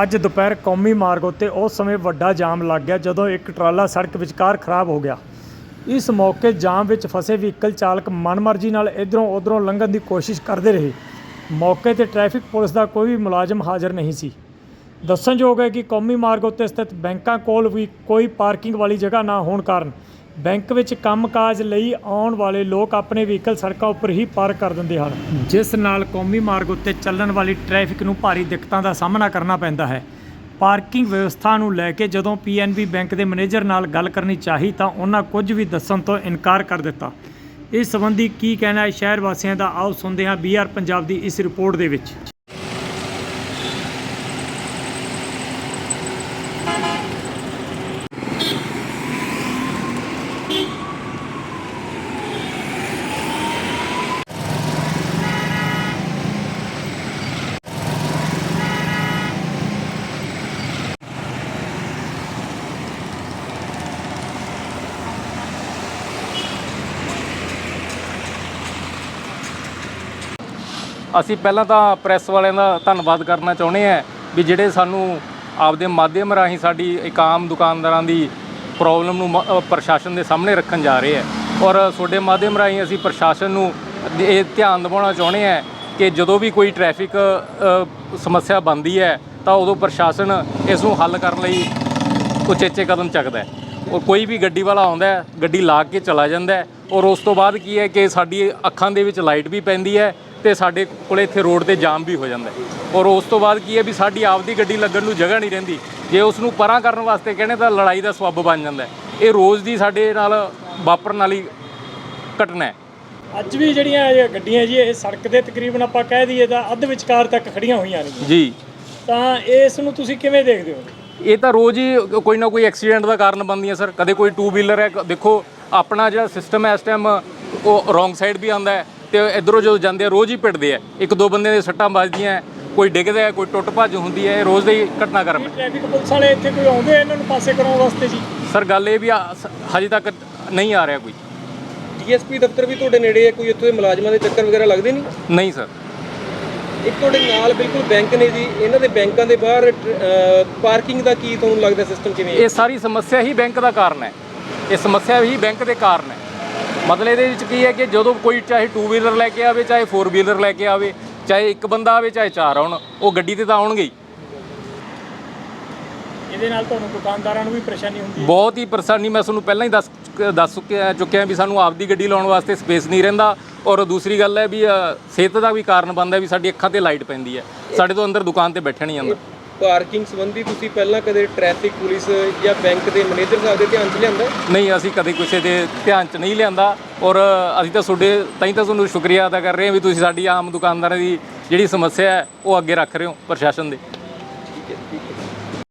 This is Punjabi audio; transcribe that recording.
ਅੱਜ ਦੁਪਹਿਰ ਕੌਮੀ ਮਾਰਗ ਉੱਤੇ ਉਸ ਸਮੇਂ ਵੱਡਾ ਜਾਮ ਲੱਗ ਗਿਆ ਜਦੋਂ ਇੱਕ ਟਰਾਲਾ ਸੜਕ ਵਿਚਕਾਰ ਖਰਾਬ ਹੋ ਗਿਆ। ਇਸ ਮੌਕੇ ਜਾਮ ਵਿੱਚ ਫਸੇ ਵਹੀਕਲ ਚਾਲਕ ਮਨਮਰਜ਼ੀ ਨਾਲ ਇਧਰੋਂ ਉਧਰੋਂ ਲੰਘਣ ਦੀ ਕੋਸ਼ਿਸ਼ ਕਰਦੇ ਰਹੇ। ਮੌਕੇ ਤੇ ਟ੍ਰੈਫਿਕ ਪੁਲਿਸ ਦਾ ਕੋਈ ਵੀ ਮੁਲਾਜ਼ਮ ਹਾਜ਼ਰ ਨਹੀਂ ਸੀ। ਦੱਸਣਯੋਗ ਹੈ ਕਿ ਕੌਮੀ ਮਾਰਗ ਉੱਤੇ ਸਥਿਤ ਬੈਂਕਾਂ ਕੋਲ ਵੀ ਕੋਈ ਪਾਰਕਿੰਗ ਵਾਲੀ ਜਗ੍ਹਾ ਨਾ ਹੋਣ ਕਾਰਨ ਬੈਂਕ ਵਿੱਚ ਕੰਮਕਾਜ ਲਈ ਆਉਣ ਵਾਲੇ ਲੋਕ ਆਪਣੇ ਵਹੀਕਲ ਸੜਕਾਂ ਉੱਪਰ ਹੀ ਪਾਰਕ ਕਰ ਦਿੰਦੇ ਹਨ। ਜਿਸ ਨਾਲ ਕੌਮੀ ਮਾਰਗ ਉੱਤੇ ਚੱਲਣ ਵਾਲੀ ਟ੍ਰੈਫਿਕ ਨੂੰ ਭਾਰੀ ਦਿੱਕਤਾਂ ਦਾ ਸਾਹਮਣਾ ਕਰਨਾ ਪੈਂਦਾ ਹੈ। ਪਾਰਕਿੰਗ ਵਿਵਸਥਾ ਨੂੰ ਲੈ ਕੇ ਜਦੋਂ ਪੀਐਨਬੀ ਬੈਂਕ ਦੇ ਮੈਨੇਜਰ ਨਾਲ ਗੱਲ ਕਰਨੀ ਚਾਹੀ ਤਾਂ ਉਹਨਾਂ ਕੁਝ ਵੀ ਦੱਸਣ ਤੋਂ ਇਨਕਾਰ ਕਰ ਦਿੱਤਾ। ਇਸ ਸੰਬੰਧੀ ਕੀ ਕਹਿਣਾ ਹੈ, ਸ਼ਹਿਰ ਵਾਸੀਆਂ ਦਾ ਆਓ ਸੁਣਦੇ ਹਾਂ ਬੀਆਰ ਪੰਜਾਬ ਦੀ ਇਸ ਰਿਪੋਰਟ ਦੇ ਵਿੱਚ। ਅਸੀਂ ਪਹਿਲਾਂ ਤਾਂ ਪ੍ਰੈਸ ਵਾਲਿਆਂ ਦਾ ਧੰਨਵਾਦ ਕਰਨਾ ਚਾਹੁੰਦੇ ਹਾਂ ਵੀ ਜਿਹੜੇ ਸਾਨੂੰ ਆਪਦੇ ਮਾਧਿਅਮ ਰਾਹੀਂ ਸਾਡੀ ਇੱਕ ਆਮ ਦੁਕਾਨਦਾਰਾਂ ਦੀ ਪ੍ਰੋਬਲਮ ਨੂੰ ਮ- ਪ੍ਰਸ਼ਾਸਨ ਦੇ ਸਾਹਮਣੇ ਰੱਖਣ ਜਾ ਰਹੇ ਹੈ। ਔਰ ਤੁਹਾਡੇ ਮਾਧਿਅਮ ਰਾਹੀਂ ਅਸੀਂ ਪ੍ਰਸ਼ਾਸਨ ਨੂੰ ਇਹ ਧਿਆਨ ਦਿਵਾਉਣਾ ਚਾਹੁੰਦੇ ਹਾਂ ਕਿ ਜਦੋਂ ਵੀ ਕੋਈ ਟ੍ਰੈਫਿਕ ਸਮੱਸਿਆ ਬਣਦੀ ਹੈ ਤਾਂ ਉਦੋਂ ਪ੍ਰਸ਼ਾਸਨ ਇਸ ਨੂੰ ਹੱਲ ਕਰਨ ਲਈ ਉਚੇਚੇ ਕਦਮ ਚੱਕਦਾ ਔਰ ਕੋਈ ਵੀ ਗੱਡੀ ਵਾਲਾ ਆਉਂਦਾ ਗੱਡੀ ਲਾ ਕੇ ਚਲਾ ਜਾਂਦਾ ਔਰ ਉਸ ਤੋਂ ਬਾਅਦ ਕੀ ਹੈ ਕਿ ਸਾਡੀ ਅੱਖਾਂ ਦੇ ਵਿੱਚ ਲਾਈਟ ਵੀ ਪੈਂਦੀ ਹੈ ਤੇ ਸਾਡੇ ਕੋਲੇ ਇੱਥੇ ਰੋਡ ਤੇ ਜਾਮ ਵੀ ਹੋ ਜਾਂਦਾ ਔਰ ਉਸ ਤੋਂ ਬਾਅਦ ਕੀ ਹੈ ਵੀ ਸਾਡੀ ਆਪਦੀ ਗੱਡੀ ਲੱਗਣ ਨੂੰ ਜਗ੍ਹਾ ਨਹੀਂ ਰਹਿੰਦੀ। ਜੇ ਉਸ ਨੂੰ ਪਰਾਂ ਕਰਨ ਵਾਸਤੇ ਕਹਿੰਦੇ ਤਾਂ ਲੜਾਈ ਦਾ ਸਬੱਬ ਬਣ ਜਾਂਦਾ ਇਹ ਰੋਜ਼ ਦੀ ਸਾਡੇ ਨਾਲ ਵਾਪਰਨ ਵਾਲੀ ਘਟਨਾ ਹੈ। ਅੱਜ ਵੀ ਜਿਹੜੀਆਂ ਇਹ ਗੱਡੀਆਂ ਜੀ ਇਹ ਸੜਕ ਦੇ ਤਕਰੀਬਨ ਆਪਾਂ ਕਹਿ ਦਈਏ ਤਾਂ ਅੱਧ ਵਿਚਕਾਰ ਤੱਕ ਖੜੀਆਂ ਹੋਈਆਂ ਨੇ। ਜੀ। ਤਾਂ ਇਸ ਨੂੰ ਤੁਸੀਂ ਕਿਵੇਂ ਦੇਖਦੇ ਹੋ? ਇਹ ਤਾਂ ਰੋਜ਼ ਹੀ ਕੋਈ ਨਾ ਕੋਈ ਐਕਸੀਡੈਂਟ ਦਾ ਕਾਰਨ ਬਣਦੀਆਂ ਸਰ। ਕਦੇ ਕੋਈ ਟੂ ਵੀਲਰ ਹੈ ਦੇਖੋ ਆਪਣਾ ਜਿਹੜਾ ਸਿਸਟਮ ਹੈ ਇਸ ਟਾਈਮ ਉਹ ਰੋਂਗ ਸਾਈਡ ਵੀ ਆਉਂਦਾ ਹੈ ਤੇ ਇਧਰੋਂ ਜਦੋਂ ਜਾਂਦੇ ਆ ਰੋਜ਼ ਹੀ ਪਿੱਟਦੇ ਆ। ਇੱਕ ਦੋ ਬੰਦੇ ਦੇ ਸੱਟਾਂ ਵੱਜਦੀਆਂ ਕੋਈ ਡਿੱਗਦਾ ਹੈ ਕੋਈ ਟੁੱਟ ਭੱਜ ਹੁੰਦੀ ਹੈ ਇਹ ਰੋਜ਼ ਦੀ ਘਟਨਾ ਕਰਮ ਹੈ। ਟ੍ਰੈਫਿਕ ਪੁਲਿਸ ਵਾਲੇ ਇੱਥੇ ਕੋਈ ਆਉਂਦੇ ਇਹਨਾਂ ਨੂੰ ਪਾਸੇ ਕਰਾਉਣ ਵਾਸਤੇ ਜੀ? ਸਰ ਗੱਲ ਇਹ ਵੀ ਹਜੇ ਤੱਕ ਨਹੀਂ ਆ ਰਿਹਾ ਕੋਈ। ਡੀਐਸਪੀ ਦਫ਼ਤਰ ਵੀ ਤੁਹਾਡੇ ਨੇੜੇ ਹੈ ਕੋਈ ਉੱਥੇ ਦੇ ਮੁਲਾਜ਼ਮਾਂ ਦੇ ਚੱਕਰ ਵਗੈਰਾ ਲੱਗਦੇ ਨਹੀਂ? ਨਹੀਂ ਸਰ। ਇੱਕ ਤੁਹਾਡੇ ਨਾਲ ਬਿਲਕੁਲ ਬੈਂਕ ਨੇ ਜੀ ਇਹਨਾਂ ਦੇ ਬੈਂਕਾਂ ਦੇ ਬਾਹਰ ਪਾਰਕਿੰਗ ਦਾ ਕੀ ਤੁਹਾਨੂੰ ਲੱਗਦਾ ਸਿਸਟਮ ਕਿਵੇਂ ਹੈ? ਇਹ ਸਾਰੀ ਸਮੱਸਿਆ ਹੀ ਬੈਂਕ ਦਾ ਕਾਰਨ ਹੈ। ਇਹ ਸਮੱਸਿਆ ਹੀ ਬੈਂਕ ਦੇ ਕਾਰਨ ਹੈ। ਮਤਲਬ ਇਹਦੇ ਵਿੱਚ ਕੀ ਹੈ ਕਿ ਜਦੋਂ ਕੋਈ ਚਾਹੇ ਟੂ ਵੀਲਰ ਲੈ ਕੇ ਆਵੇ ਚਾਹੇ ਫੋਰ ਵੀਲਰ ਲੈ ਕੇ ਆਵੇ ਚਾਹੇ ਇੱਕ ਬੰਦਾ ਆਵੇ ਚਾਹੇ ਚਾਰ ਆਉਣ ਉਹ ਗੱਡੀ ਤੇ ਤਾਂ ਆਉਣਗੇ ਹੀ। ਇਹਦੇ ਨਾਲ ਤੁਹਾਨੂੰ ਦੁਕਾਨਦਾਰਾਂ ਨੂੰ ਵੀ ਪਰੇਸ਼ਾਨੀ ਹੁੰਦੀ ਹੈ? ਬਹੁਤ ਹੀ ਪਰੇਸ਼ਾਨੀ ਮੈਂ ਤੁਹਾਨੂੰ ਪਹਿਲਾਂ ਹੀ ਦੱਸ ਦੱਸ ਚੁੱਕਿਆ ਚੁੱਕਿਆ ਵੀ ਸਾਨੂੰ ਆਪਦੀ ਗੱਡੀ ਲਾਉਣ ਵਾਸਤੇ ਸਪੇਸ ਨਹੀਂ ਰਹਿੰਦਾ ਔਰ ਦੂਸਰੀ ਗੱਲ ਹੈ ਵੀ ਸਿਹਤ ਦਾ ਵੀ ਕਾਰਨ ਬਣਦਾ ਵੀ ਸਾਡੀ ਅੱਖਾਂ ਤੇ ਲਾਈਟ ਪੈਂਦੀ ਹੈ। ਸਾਡੇ ਤੋਂ ਅੰਦਰ ਦੁਕਾਨ ਤੇ ਬੈਠਿਆ ਨਹੀਂ ਜਾਂਦਾ। ਪਾਰਕਿੰਗ ਸੰਬੰਧੀ ਤੁਸੀਂ ਪਹਿਲਾਂ ਕਦੇ ਟ੍ਰੈਫਿਕ ਪੁਲਿਸ ਜਾਂ ਬੈਂਕ ਦੇ ਮੈਨੇਜਰ ਸਾਹਿਬ ਦੇ ਧਿਆਨ 'ਚ ਲਿਆਂਦਾ ਨਹੀਂ, ਅਸੀਂ ਕਦੇ ਕਿਸੇ ਦੇ ਧਿਆਨ 'ਚ ਨਹੀਂ ਲਿਆਂਦਾ ਔਰ ਅਸੀਂ ਤਾਂ ਤੁਹਾਡੇ ਤਾਂ ਹੀ ਤਾਂ ਤੁਹਾਨੂੰ ਸ਼ੁਕਰੀਆ ਅਦਾ ਕਰ ਰਹੇ ਹਾਂ ਵੀ ਤੁਸੀਂ ਸਾਡੀ ਆਮ ਦੁਕਾਨਦਾਰਾਂ ਦੀ ਜਿਹੜੀ ਸਮੱਸਿਆ ਹੈ, ਉਹ ਅੱਗੇ ਰੱਖ ਰਹੇ ਹੋ ਪ੍ਰਸ਼ਾਸਨ ਦੇ।